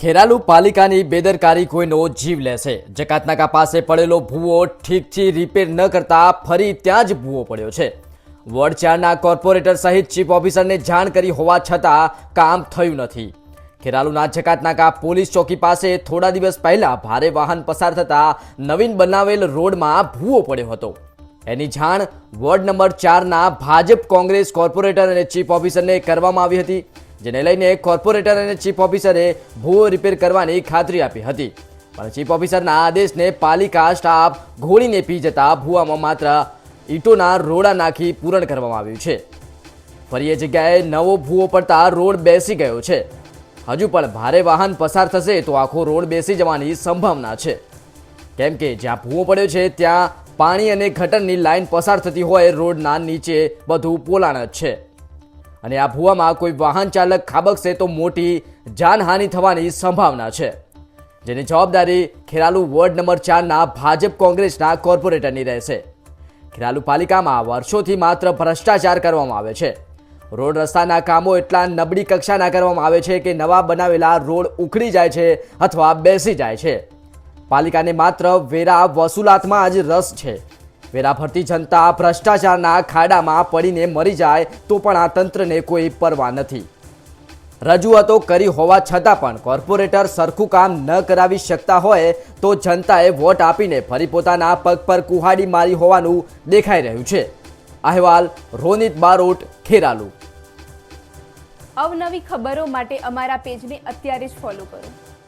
ખેરાલુ પાલિકાની બેદરકારી કોઈનો જીવ લેશે. જકાતનાકા પાસે પડેલો ભૂવો ઠીકથી રિપેર ન કરતા ફરી ત્યાં જ ભૂવો પડ્યો છે. વોર્ડ ચારના કોર્પોરેટર સહિત ચીફ ઓફિસરને જાણ કરી હોવા છતાં કામ થયું નથી. ખેરાલુના જકાતનાકા પોલીસ ચોકી પાસે થોડા દિવસ પહેલા ભારે વાહન પસાર થતા નવીન બનાવેલ રોડમાં ભૂવો પડ્યો હતો. એની જાણ વોર્ડ નંબર ચારના ભાજપ કોંગ્રેસ કોર્પોરેટર અને ચીફ ઓફિસરને કરવામાં આવી હતી. જેને લઈને કોર્પોરેટર અને ચીફ ઓફિસરે ભૂવો રિપેર કરવાની ખાતરી આપી હતી. પણ ચીફ ઓફિસરના આદેશને પાલિકા સ્ટાફ ઘોળીને પી જતા ભૂવામાં માત્ર ઈંટોના રોડા નાખી પૂરણ કરવામાં આવ્યું છે. ફરી એ જગ્યાએ નવો ભૂવો પડતા રોડ બેસી ગયો છે. હજુ પણ ભારે વાહન પસાર થશે તો આખો રોડ બેસી જવાની સંભાવના છે. કેમ કે જ્યાં ભૂવો પડ્યો છે, ત્યાં પાણી અને ગટરની લાઇન પસાર થતી હોય રોડના નીચે બધું પોલાણ જ છે. અને આ ભૂવામાં કોઈ વાહન ચાલક ખાબકશે તો મોટી જાનહાનિ થવાની સંભાવના છે. જેની જવાબદારી ખેરાલુ વોર્ડ નંબર ચારના ભાજપ કોંગ્રેસના કોર્પોરેટરની રહેશે. ખેરાલુ પાલિકામાં વર્ષોથી માત્ર ભ્રષ્ટાચાર કરવામાં આવે છે. રોડ રસ્તાના કામો એટલા નબળી કક્ષાના કરવામાં આવે છે કે નવા બનાવેલા રોડ ઉખડી જાય છે અથવા બેસી જાય છે. પાલિકાને માત્ર વેરા વસૂલાતમાં જ રસ છે. વેરા ભરતી જનતા ભ્રષ્ટાચારના ખાડામાં પડીને મરી જાય તો પણ આ તંત્રને કોઈ પરવા નથી. રજૂઆતો કરી હોવા છતાં પણ કોર્પોરેટર સરખું કામ ન કરાવી શકતા હોય તો જનતાએ વોટ આપીને ફરી પોતાના પગ પર કુહાડી મારી હોવાનું દેખાઈ રહ્યું છે. અહેવાલ, રોનિત બારોટ, ખેરાલુ. અવનવી ખબરો માટે અમારા પેજને અત્યારે જ ફોલો કરો.